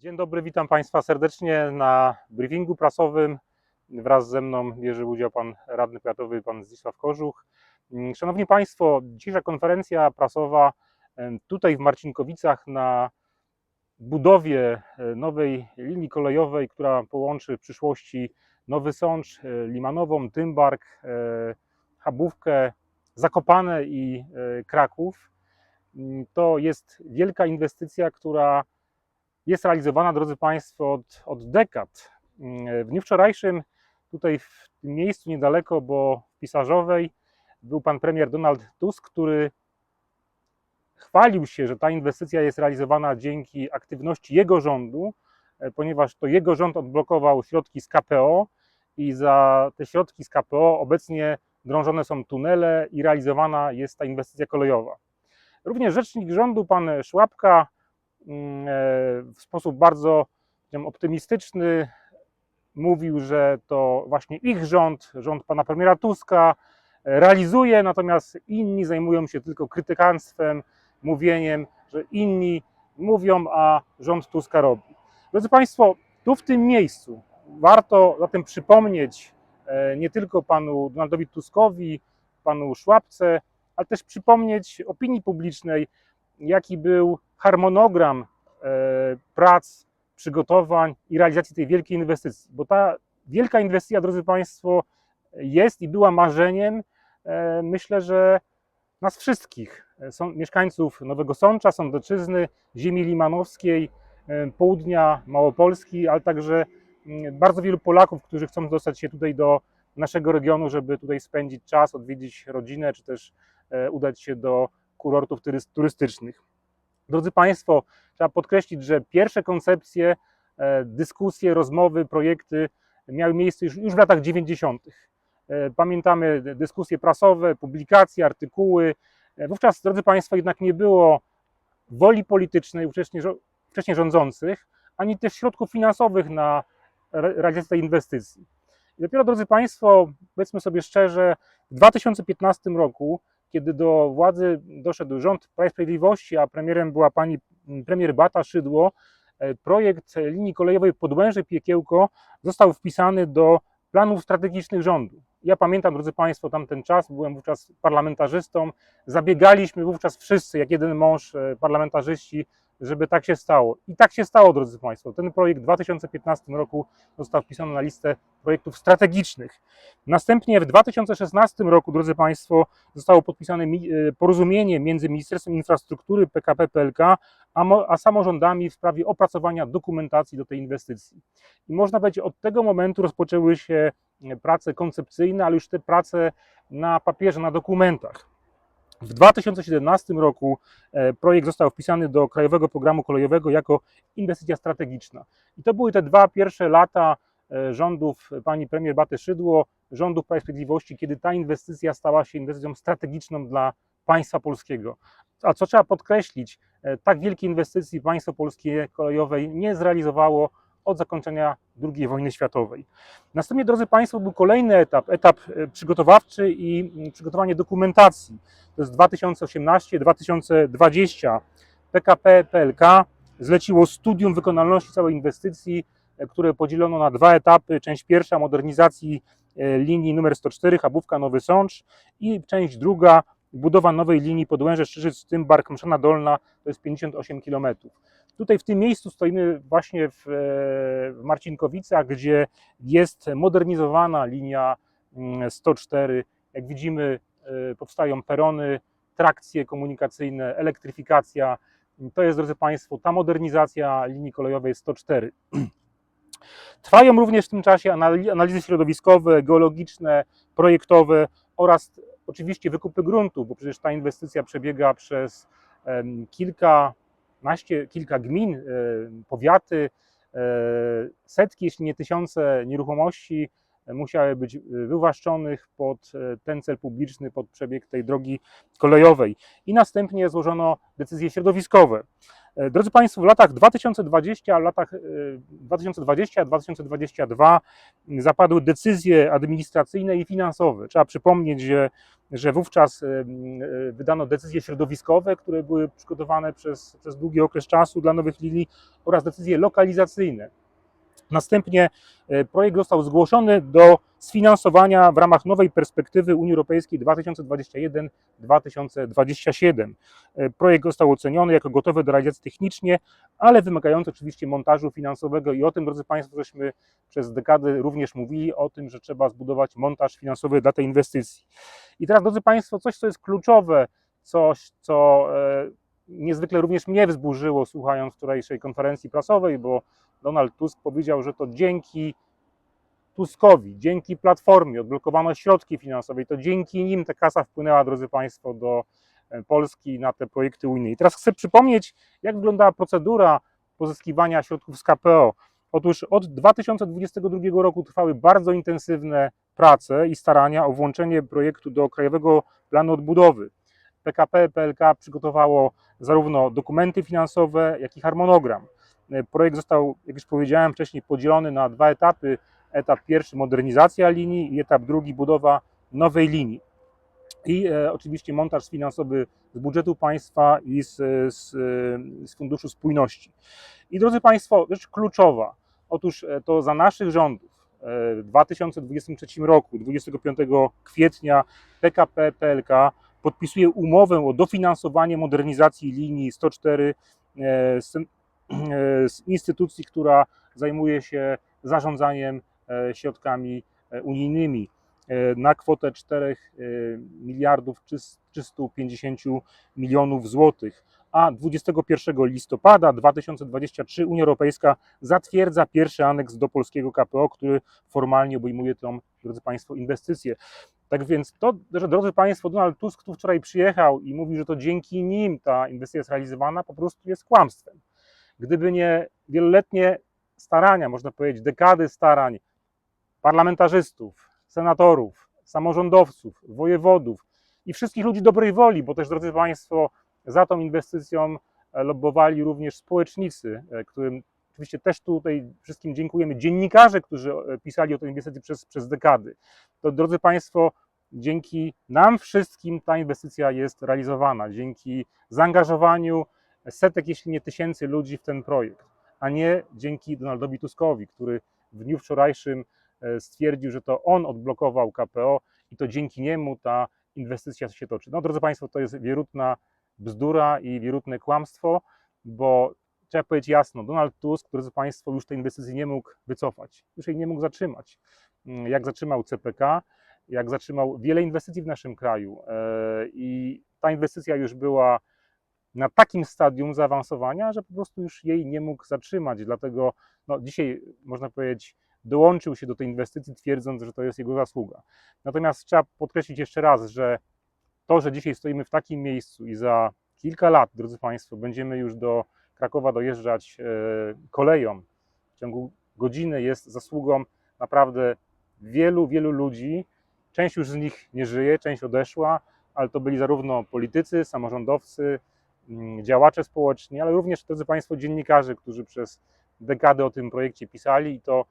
Dzień dobry, witam Państwa serdecznie na briefingu prasowym. Wraz ze mną bierze udział Pan Radny Powiatowy, Pan Zdzisław Kożuch. Mm, Szanowni Państwo, dzisiejsza konferencja prasowa tutaj w Marcinkowicach na budowie e, nowej linii kolejowej, która połączy w przyszłości Nowy Sącz, e, Limanową, Tymbark, e, Chabówkę, Zakopane i Kraków. Mm, To jest wielka inwestycja, która jest realizowana, drodzy Państwo, od, od dekad. W dniu wczorajszym, tutaj w tym miejscu niedaleko, bo w Pisarzowej, był pan premier Donald Tusk, który chwalił się, że ta inwestycja jest realizowana dzięki aktywności jego rządu, e, ponieważ to jego rząd odblokował środki z KPO i za te środki z KPO obecnie drążone są tunele i realizowana jest ta inwestycja kolejowa. Również rzecznik rządu, pan Szłapka, w sposób bardzo optymistyczny mówił, że to właśnie ich rząd, rząd pana premiera Tuska e, realizuje, natomiast inni zajmują się tylko krytykanstwem, mówieniem, że inni mówią, a rząd Tuska robi. Drodzy Państwo, tu w tym miejscu warto zatem przypomnieć e, nie tylko panu Donaldowi Tuskowi, panu Szłapce, ale też przypomnieć opinii publicznej, jaki był harmonogram e, prac, przygotowań i realizacji tej wielkiej inwestycji. Bo ta wielka inwestycja, drodzy Państwo, jest i była marzeniem, e, myślę, że nas wszystkich, e, mieszkańców Nowego Sącza, Sądeczyzny, ziemi limanowskiej, południa Małopolski, ale także mm, bardzo wielu Polaków, którzy chcą dostać się tutaj do naszego regionu, żeby tutaj spędzić czas, odwiedzić rodzinę, czy też udać się do kurortów turys- turystycznych. Drodzy Państwo, trzeba podkreślić, że pierwsze koncepcje, e, dyskusje, rozmowy, projekty miały miejsce już, już w latach 90. E, Pamiętamy dyskusje prasowe, publikacje, artykuły. E, Wówczas, drodzy Państwo, jednak nie było woli politycznej wcześniej, rządzących, ani też środków finansowych na re- realizację tej inwestycji. I dopiero, drodzy Państwo, powiedzmy sobie szczerze, w 2015 roku, kiedy do władzy doszedł rząd Prawa i Sprawiedliwości, a premierem była pani premier Bata Szydło, e, projekt linii kolejowej Podłęże-Piekiełko został wpisany do planów strategicznych rządu. Ja pamiętam, drodzy Państwo, tamten czas, byłem wówczas parlamentarzystą, zabiegaliśmy wówczas wszyscy, jak jeden mąż, e, parlamentarzyści, żeby tak się stało. I tak się stało, drodzy Państwo. Ten projekt w 2015 roku został wpisany na listę projektów strategicznych. Następnie w 2016 roku, drodzy Państwo, zostało podpisane e, porozumienie między Ministerstwem Infrastruktury PKP PLK a, a samorządami w sprawie opracowania dokumentacji do tej inwestycji. I można powiedzieć, od tego momentu rozpoczęły się e, prace koncepcyjne, ale już te prace na papierze, na dokumentach. W 2017 roku e, projekt został wpisany do Krajowego Programu Kolejowego jako inwestycja strategiczna. I to były te dwa pierwsze lata e, rządów pani premier Baty Szydło, rządów Prawa Sprawiedliwości, kiedy ta inwestycja stała się inwestycją strategiczną dla państwa polskiego. A co trzeba podkreślić, e, tak wielkiej inwestycji państwo polskie kolejowej nie zrealizowało od zakończenia II wojny światowej. Następnie, drodzy Państwo, był kolejny etap, etap e, przygotowawczy i mm, przygotowanie dokumentacji. To jest 2018-2020. PKP PLK zleciło studium wykonalności całej inwestycji, e, które podzielono na dwa etapy. Część pierwsza modernizacji e, linii numer 104 Chabówka Nowy Sącz i część druga budowa nowej linii Podłęże Szczyżyc Tymbark Mszana Dolna to jest 58 km. Tutaj w tym miejscu stoimy właśnie w, e, w Marcinkowicach, gdzie jest modernizowana linia mm, 104. Jak widzimy, e, powstają perony, trakcje komunikacyjne, elektryfikacja. To jest, drodzy Państwo, ta modernizacja linii kolejowej 104. Trwają również w tym czasie anali- analizy środowiskowe, geologiczne, projektowe oraz oczywiście wykupy gruntu, bo przecież ta inwestycja przebiega przez em, kilkanaście, kilka gmin, e, powiaty, e, setki, jeśli nie tysiące nieruchomości e, musiały być wywłaszczonych pod ten cel publiczny, pod przebieg tej drogi kolejowej. I następnie złożono decyzje środowiskowe. E, Drodzy Państwo, w latach 2020, w latach e, 2020-2022 zapadły decyzje administracyjne i finansowe. Trzeba przypomnieć, że że wówczas e, wydano decyzje środowiskowe, które były przygotowane przez, przez długi okres czasu dla nowych linii oraz decyzje lokalizacyjne. Następnie e, projekt został zgłoszony do sfinansowania w ramach nowej perspektywy Unii Europejskiej 2021-2027. E, Projekt został oceniony jako gotowy do realizacji technicznie, ale wymagający oczywiście montażu finansowego i o tym, drodzy Państwo, żeśmy przez dekady również mówili o tym, że trzeba zbudować montaż finansowy dla tej inwestycji. I teraz, drodzy Państwo, coś, co jest kluczowe, coś, co e, niezwykle również mnie wzburzyło, słuchając wczorajszej konferencji prasowej, bo Donald Tusk powiedział, że to dzięki Tuskowi, dzięki Platformie odblokowano środki finansowe i to dzięki nim ta kasa wpłynęła, drodzy Państwo, do e, Polski na te projekty unijne. I teraz chcę przypomnieć, jak wyglądała procedura pozyskiwania środków z KPO. Otóż od 2022 roku trwały bardzo intensywne prace i starania o włączenie projektu do Krajowego Planu Odbudowy. PKP PLK przygotowało zarówno dokumenty finansowe, jak i harmonogram. E, Projekt został, jak już powiedziałem wcześniej, podzielony na dwa etapy. Etap pierwszy modernizacja linii i etap drugi budowa nowej linii. I e, oczywiście montaż finansowy z budżetu państwa i z, z, z Funduszu Spójności. I drodzy Państwo, rzecz kluczowa. Otóż e, to za naszych rządów e, w 2023 roku, 25 kwietnia PKP PLK podpisuje umowę o dofinansowanie modernizacji linii 104 e, z, e, z instytucji, która zajmuje się zarządzaniem e, środkami unijnymi na kwotę 4 e, miliardów 350 milionów złotych. A 21 listopada 2023 Unia Europejska zatwierdza pierwszy aneks do polskiego KPO, który formalnie obejmuje tą, drodzy Państwo, inwestycję. Tak więc to, że drodzy Państwo, Donald Tusk tu wczoraj przyjechał i mówi, że to dzięki nim ta inwestycja jest realizowana, po prostu jest kłamstwem. Gdyby nie wieloletnie starania, można powiedzieć, dekady starań parlamentarzystów, senatorów, samorządowców, wojewodów i wszystkich ludzi dobrej woli, bo też, drodzy Państwo, za tą inwestycją e, lobbowali również społecznicy, e, którym oczywiście też tutaj wszystkim dziękujemy, dziennikarze, którzy e, pisali o tej inwestycji przez, przez dekady. To, drodzy Państwo, dzięki nam wszystkim ta inwestycja jest realizowana, dzięki zaangażowaniu setek, jeśli nie tysięcy ludzi w ten projekt, a nie dzięki Donaldowi Tuskowi, który w dniu wczorajszym stwierdził, że to on odblokował KPO i to dzięki niemu ta inwestycja się toczy. No, drodzy Państwo, to jest wierutna bzdura i wierutne kłamstwo, bo trzeba powiedzieć jasno, Donald Tusk, drodzy Państwo, już tej inwestycji nie mógł wycofać, już jej nie mógł zatrzymać. Mm, Jak zatrzymał CPK, jak zatrzymał wiele inwestycji w naszym kraju e, i ta inwestycja już była na takim stadium zaawansowania, że po prostu już jej nie mógł zatrzymać. Dlatego no, dzisiaj, można powiedzieć, dołączył się do tej inwestycji, twierdząc, że to jest jego zasługa. Natomiast trzeba podkreślić jeszcze raz, że to, że dzisiaj stoimy w takim miejscu i za kilka lat, drodzy Państwo, będziemy już do Krakowa dojeżdżać e, koleją w ciągu godziny, jest zasługą naprawdę wielu, wielu ludzi. Część już z nich nie żyje, część odeszła, ale to byli zarówno politycy, samorządowcy, mm, działacze społeczni, ale również, drodzy Państwo, dziennikarze, którzy przez dekady o tym projekcie pisali i to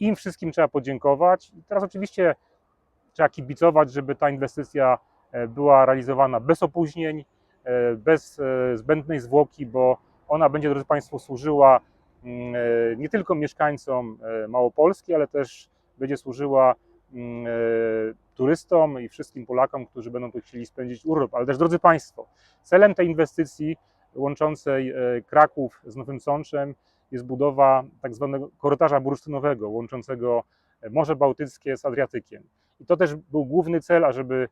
im wszystkim trzeba podziękować. Teraz oczywiście trzeba kibicować, żeby ta inwestycja była realizowana bez opóźnień, e, bez e, zbędnej zwłoki, bo ona będzie, drodzy Państwo, służyła mm, e, nie tylko mieszkańcom e, Małopolski, ale też będzie służyła mm, e, turystom i wszystkim Polakom, którzy będą tu chcieli spędzić urlop. Ale też, drodzy Państwo, celem tej inwestycji łączącej e, Kraków z Nowym Sączem jest budowa tak zwanego korytarza bursztynowego, łączącego Morze Bałtyckie z Adriatykiem. I to też był główny cel, ażeby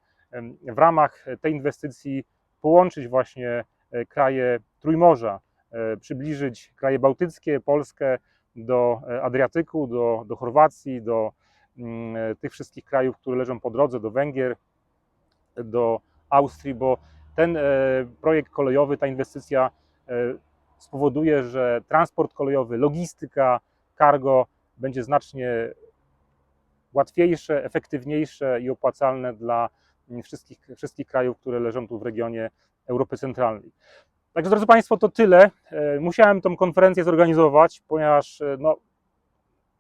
w ramach tej inwestycji połączyć właśnie e, kraje Trójmorza, e, przybliżyć kraje bałtyckie, Polskę do e, Adriatyku, do, do Chorwacji, do mm, tych wszystkich krajów, które leżą po drodze, do Węgier, do Austrii, bo ten projekt kolejowy, ta inwestycja spowoduje, że transport kolejowy, logistyka, cargo będzie znacznie łatwiejsze, efektywniejsze i opłacalne dla wszystkich, wszystkich krajów, które leżą tu w regionie Europy Centralnej. Także drodzy Państwo, to tyle. E, Musiałem tą konferencję zorganizować, ponieważ e, no,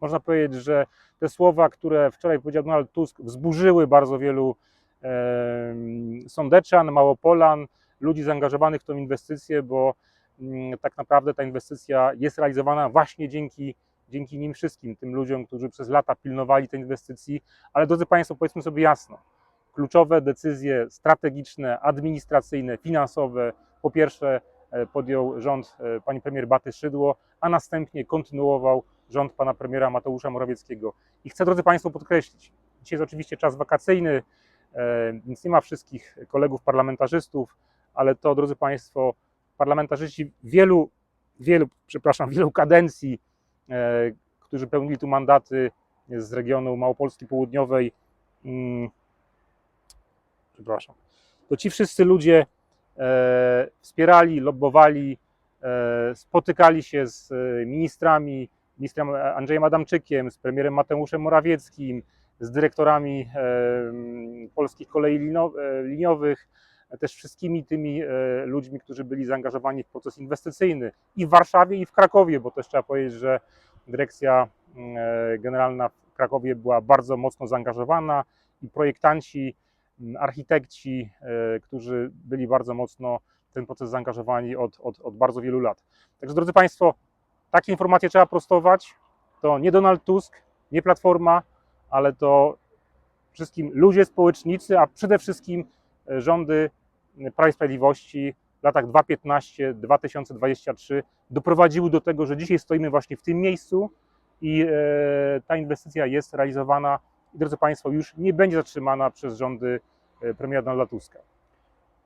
można powiedzieć, że te słowa, które wczoraj powiedział Donald Tusk, wzburzyły bardzo wielu em, Sądeczan, Małopolan, ludzi zaangażowanych w tą inwestycję, bo mm, tak naprawdę ta inwestycja jest realizowana właśnie dzięki, dzięki nim wszystkim, tym ludziom, którzy przez lata pilnowali tej inwestycji. Ale drodzy Państwo, powiedzmy sobie jasno, kluczowe decyzje strategiczne, administracyjne, finansowe, po pierwsze e, podjął rząd e, pani premier Baty Szydło, a następnie kontynuował rząd pana premiera Mateusza Morawieckiego. I chcę, drodzy Państwo, podkreślić, dzisiaj jest oczywiście czas wakacyjny, e, więc nie ma wszystkich kolegów parlamentarzystów, ale to, drodzy Państwo, parlamentarzyści wielu, wielu, przepraszam, wielu kadencji, którzy pełnili tu mandaty z regionu Małopolski Południowej, mm, przepraszam, to ci wszyscy ludzie e, wspierali, lobbowali, e, spotykali się z e, ministrami, ministrem Andrzejem Adamczykiem, z premierem Mateuszem Morawieckim, z dyrektorami e, m, polskich kolei e, liniowych, też wszystkimi tymi e, ludźmi, którzy byli zaangażowani w proces inwestycyjny i w Warszawie, i w Krakowie, bo też trzeba powiedzieć, że dyrekcja e, generalna w Krakowie była bardzo mocno zaangażowana i projektanci, architekci, e, którzy byli bardzo mocno w ten proces zaangażowani od, od, od bardzo wielu lat. Także drodzy Państwo, takie informacje trzeba prostować. To nie Donald Tusk, nie Platforma, ale to wszystkim ludzie społecznicy, a przede wszystkim e, rządy Prawa i Sprawiedliwości w latach 2015-2023 doprowadziły do tego, że dzisiaj stoimy właśnie w tym miejscu i e, ta inwestycja jest realizowana i drodzy Państwo, już nie będzie zatrzymana przez rządy e, premiera Donalda Tuska.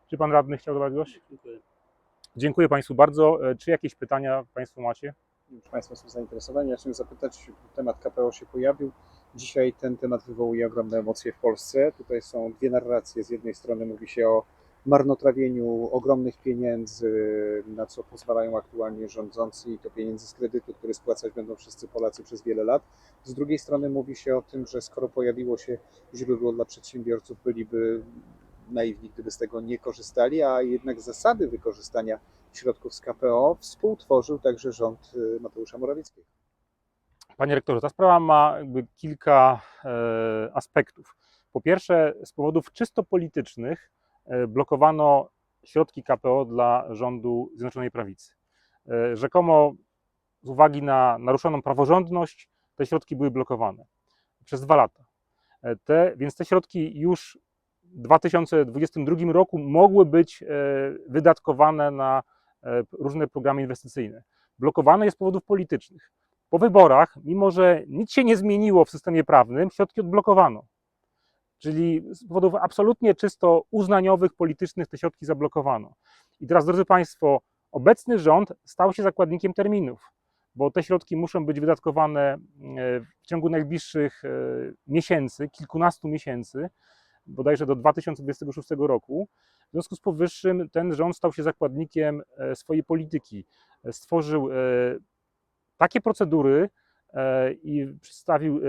Czy Pan Radny chciał dodać coś? Dziękuję. Dziękuję Państwu bardzo. E, Czy jakieś pytania Państwo macie? Już Państwo są zainteresowani. Ja chciałem zapytać, temat KPO się pojawił. Dzisiaj ten temat wywołuje ogromne emocje w Polsce. Tutaj są dwie narracje. Z jednej strony mówi się o marnotrawieniu ogromnych pieniędzy, na co pozwalają aktualnie rządzący i to pieniędzy z kredytu, które spłacać będą wszyscy Polacy przez wiele lat. Z drugiej strony mówi się o tym, że skoro pojawiło się źródło dla przedsiębiorców, byliby naiwni, gdyby z tego nie korzystali, a jednak zasady wykorzystania środków z KPO współtworzył także rząd y, Mateusza Morawieckiego. Panie rektorze, ta sprawa ma kilka e, aspektów. Po pierwsze, z powodów czysto politycznych e, blokowano środki KPO dla rządu Zjednoczonej Prawicy. E, rzekomo z uwagi na naruszoną praworządność te środki były blokowane przez dwa lata. E, te, więc te środki już w 2022 roku mogły być e, wydatkowane na e, różne programy inwestycyjne. Blokowane jest z powodów politycznych po wyborach, mimo że nic się nie zmieniło w systemie prawnym, środki odblokowano. Czyli z powodów absolutnie czysto uznaniowych, politycznych te środki zablokowano. I teraz, drodzy Państwo, obecny rząd stał się zakładnikiem terminów, bo te środki muszą być wydatkowane e, w ciągu najbliższych e, miesięcy, kilkunastu miesięcy, bodajże do 2026 roku. W związku z powyższym ten rząd stał się zakładnikiem e, swojej polityki. Stworzył takie procedury i przedstawił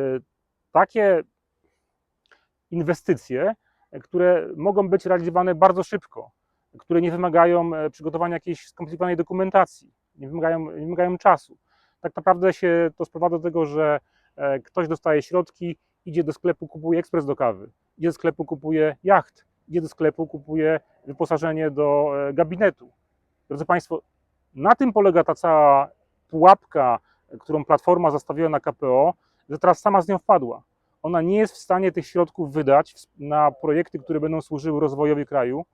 takie inwestycje, które mogą być realizowane bardzo szybko, które nie wymagają e, przygotowania jakiejś skomplikowanej dokumentacji, nie wymagają, nie wymagają czasu. Tak naprawdę się to sprowadza do tego, że e, ktoś dostaje środki, idzie do sklepu, kupuje ekspres do kawy, idzie do sklepu, kupuje jacht, idzie do sklepu, kupuje wyposażenie do e, gabinetu. Drodzy Państwo, na tym polega ta cała pułapka, którą Platforma zastawiła na KPO, że teraz sama z nią wpadła. Ona nie jest w stanie tych środków wydać na projekty, które będą służyły rozwojowi kraju,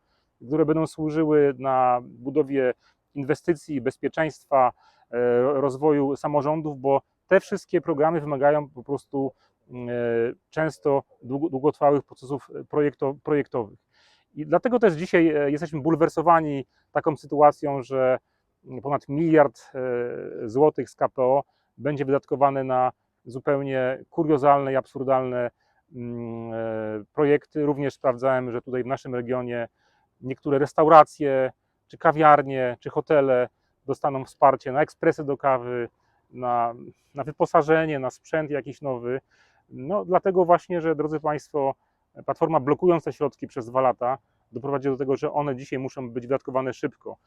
które będą służyły na budowie inwestycji, bezpieczeństwa, e, rozwoju samorządów, bo te wszystkie programy wymagają po prostu e, często długo- długotrwałych procesów projekto- projektowych. I dlatego też dzisiaj e, jesteśmy bulwersowani taką sytuacją, że ponad miliard e, złotych z KPO będzie wydatkowany na zupełnie kuriozalne i absurdalne mm, e, projekty. Również sprawdzałem, że tutaj w naszym regionie niektóre restauracje, czy kawiarnie, czy hotele dostaną wsparcie na ekspresy do kawy, na, na wyposażenie, na sprzęt jakiś nowy. No dlatego właśnie, że drodzy Państwo, Platforma blokując te środki przez dwa lata doprowadzi do tego, że one dzisiaj muszą być wydatkowane szybko.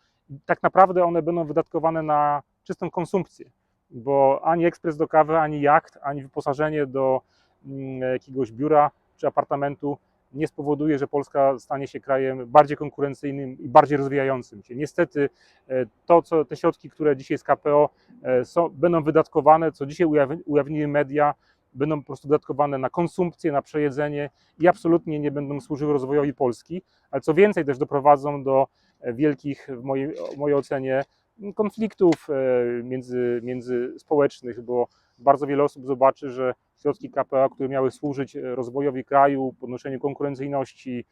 Tak naprawdę one będą wydatkowane na czystą konsumpcję, bo ani ekspres do kawy, ani jacht, ani wyposażenie do mm, jakiegoś biura czy apartamentu nie spowoduje, że Polska stanie się krajem bardziej konkurencyjnym i bardziej rozwijającym się. Niestety e, to, co te środki, które dzisiaj z KPO e, są, będą wydatkowane, co dzisiaj ujawni- ujawniły media, będą po prostu wydatkowane na konsumpcję, na przejedzenie i absolutnie nie będą służyły rozwojowi Polski, ale co więcej też doprowadzą do e, wielkich, w mojej, w mojej ocenie, konfliktów e, między, między społecznych, bo bardzo wiele osób zobaczy, że środki KPA, które miały służyć e, rozwojowi kraju, podnoszeniu konkurencyjności,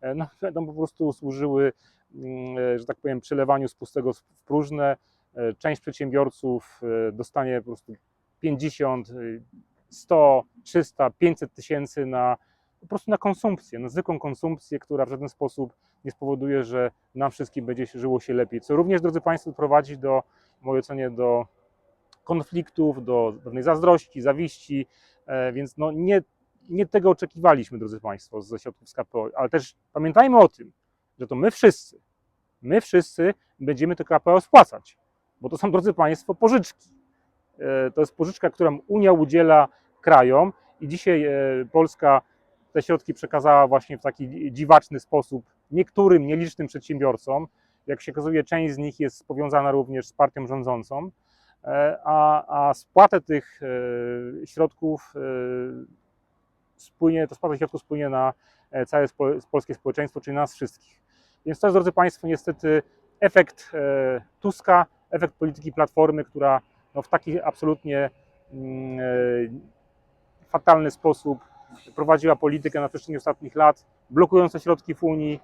e, no, będą po prostu służyły, mm, że tak powiem, przelewaniu z pustego w próżne. Część przedsiębiorców dostanie po prostu 50, e, 100, 300, 500 tysięcy na po prostu na konsumpcję, na zwykłą konsumpcję, która w żaden sposób nie spowoduje, że nam wszystkim będzie żyło się lepiej. Co również, drodzy Państwo, prowadzi do, w mojej ocenie, do konfliktów, do pewnej zazdrości, zawiści, e, więc no nie, nie tego oczekiwaliśmy, drodzy Państwo, ze środków z KPO, ale też pamiętajmy o tym, że to my wszyscy, my wszyscy będziemy to KPO spłacać, bo to są, drodzy Państwo, pożyczki. E, To jest pożyczka, którą Unia udziela krajom i dzisiaj e, Polska te środki przekazała właśnie w taki dziwaczny sposób niektórym nielicznym przedsiębiorcom. Jak się okazuje, część z nich jest powiązana również z partią rządzącą, e, a, a spłatę tych e, środków e, spłynie, to spłata środków spłynie na całe polskie społeczeństwo, czyli nas wszystkich. Więc to jest, drodzy Państwo, niestety efekt Tuska, efekt polityki Platformy, która no, w taki absolutnie mm, fatalny sposób prowadziła politykę na przestrzeni ostatnich lat, blokując te środki w Unii,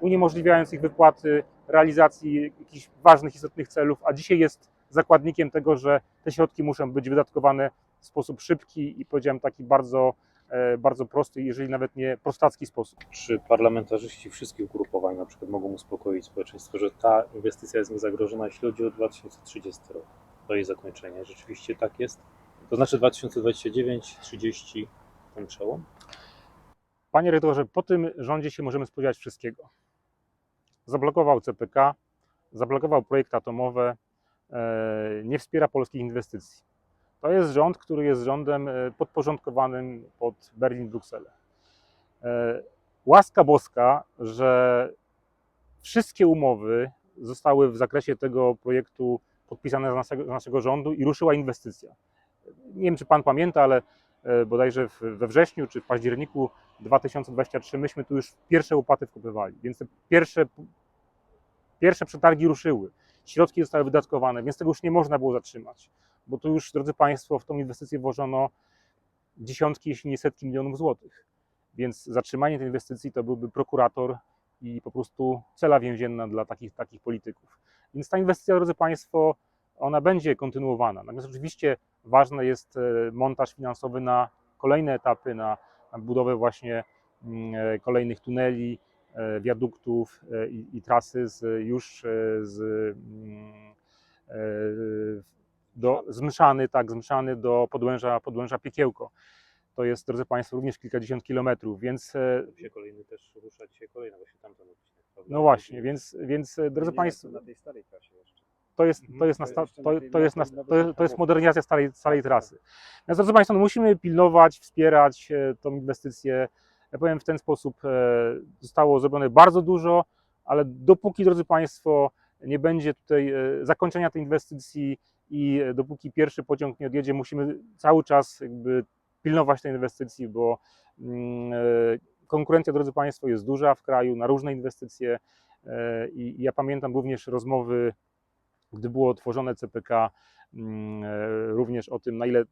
uniemożliwiając ich wypłaty, realizacji jakichś ważnych, istotnych celów, a dzisiaj jest zakładnikiem tego, że te środki muszą być wydatkowane w sposób szybki i powiedziałem taki bardzo, e, bardzo prosty, jeżeli nawet nie prostacki sposób. Czy parlamentarzyści wszystkich ugrupowań na przykład mogą uspokoić społeczeństwo, że ta inwestycja jest niezagrożona, jeśli chodzi o 2030 rok, do jej zakończenia? Rzeczywiście tak jest? To znaczy 2029-30 ten przełom? Panie rektorze, po tym rządzie się możemy spodziewać wszystkiego. Zablokował CPK, zablokował projekty atomowe, e, nie wspiera polskich inwestycji. To jest rząd, który jest rządem e, podporządkowanym pod Berlin, Brukselę. E, Łaska boska, że wszystkie umowy zostały w zakresie tego projektu podpisane z naszego, z naszego rządu i ruszyła inwestycja. Nie wiem, czy Pan pamięta, ale bodajże w- we wrześniu czy w październiku 2023 myśmy tu już pierwsze łopaty wkopywali, więc te pierwsze, pierwsze przetargi ruszyły, środki zostały wydatkowane, więc tego już nie można było zatrzymać, bo tu już, drodzy Państwo, w tą inwestycję włożono dziesiątki, jeśli nie setki milionów złotych, więc zatrzymanie tej inwestycji to byłby prokurator i po prostu cela więzienna dla takich, takich polityków. Więc ta inwestycja, drodzy Państwo, ona będzie kontynuowana. Natomiast oczywiście ważny jest e, montaż finansowy na kolejne etapy, na, na budowę właśnie mm, e, kolejnych tuneli, e, wiaduktów i, i trasy z, już z, mm, do, zmszany, tak, zmszany do podłęża, podłęża Piekiełko. To jest, drodzy Państwo, również kilkadziesiąt kilometrów, więc Się kolejny też rusza dzisiaj kolejna właśnie tamten odcinek, no właśnie, więc, więc drodzy Państwo, Na tej starej trasie jeszcze. To jest, to jest, To to, to, modernizacja starej, starej trasy. Więc drodzy Państwo, no musimy pilnować, wspierać e, tą inwestycję. Ja powiem w ten sposób, e, zostało zrobione bardzo dużo, ale dopóki, drodzy Państwo, nie będzie tutaj e, zakończenia tej inwestycji i dopóki pierwszy pociąg nie odjedzie, musimy cały czas jakby pilnować tej inwestycji, bo mm, konkurencja, drodzy Państwo, jest duża w kraju na różne inwestycje i ja pamiętam również rozmowy gdy było tworzone CPK, mm, e, również o tym, na ile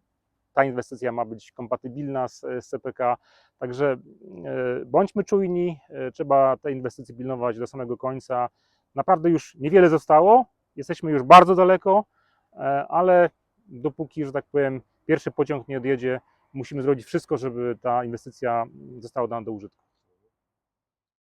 ta inwestycja ma być kompatybilna z, z CPK. Także e, bądźmy czujni, e, trzeba tej inwestycji pilnować do samego końca. Naprawdę już niewiele zostało, jesteśmy już bardzo daleko, e, ale dopóki, że tak powiem, pierwszy pociąg nie odjedzie, musimy zrobić wszystko, żeby ta inwestycja została dana do użytku.